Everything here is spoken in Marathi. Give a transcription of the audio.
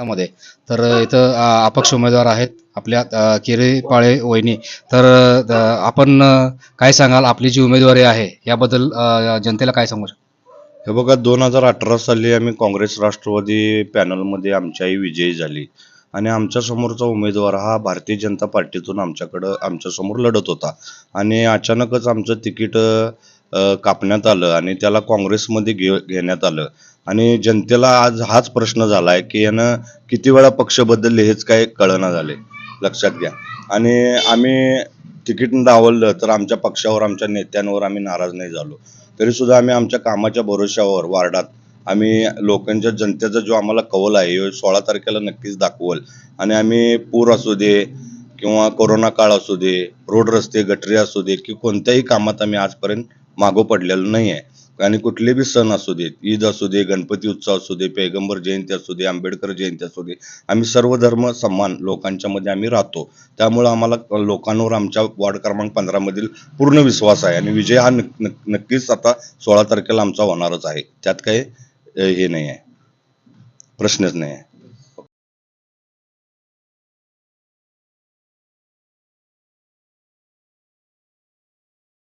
क्षेत्रामध्ये तर इथं अपक्ष उमेदवार आहेत आपल्या किरेपाळे वहिनी. तर आपण काय सांगाल? आपली जी उमेदवारी आहे याबद्दल जनतेला काय सांगू शकतो? हे बघा दोन हजार अठरा साली आम्ही काँग्रेस राष्ट्रवादी पॅनलमध्ये आमच्याही विजयी झाली. आणि आमच्या समोरचा उमेदवार हा भारतीय जनता पार्टीतून आमच्याकडं आमच्यासमोर लढत होता. आणि अचानकच आमचं तिकीट कापण्यात आलं आणि त्याला काँग्रेसमध्ये घे घेण्यात आलं. आणि जनतेला आज हाच प्रश्न झाला आहे की यानं किती वेळा पक्ष बदलले हेच काय कळना झाले. लक्षात घ्या. आणि आम्ही तिकीट डावललं तर आमच्या पक्षावर आमच्या नेत्यांवर आम्ही नाराज नाही झालो. तरी सुद्धा आम्ही आमच्या कामाच्या भरोश्यावर वार्डात आम्ही लोकांच्या जनतेचा जो आम्हाला कौल आहे सोळा तारखेला नक्कीच दाखवल. आणि आम्ही पूर असू दे किंवा कोरोना काळ असू दे रोड रस्ते गटरी असू दे की कोणत्याही कामात आम्ही आजपर्यंत मागो पडलेलो नाही आहे आणि कुठले बी सण असू देत ईद असू दे गणपती उत्सव असू दे पैगंबर जयंती असू दे आंबेडकर जयंती असू दे आम्ही सर्व धर्म सन्मान लोकांच्या मध्ये आम्ही राहतो. त्यामुळं आम्हाला लोकांवर आमच्या वार्ड क्रमांक पंधरामधील पूर्ण विश्वास आहे. आणि विजय हा नक्कीच आता सोळा तारखेला आमचा होणारच आहे. त्यात काही हे नाही आहे. प्रश्नच नाही आहे.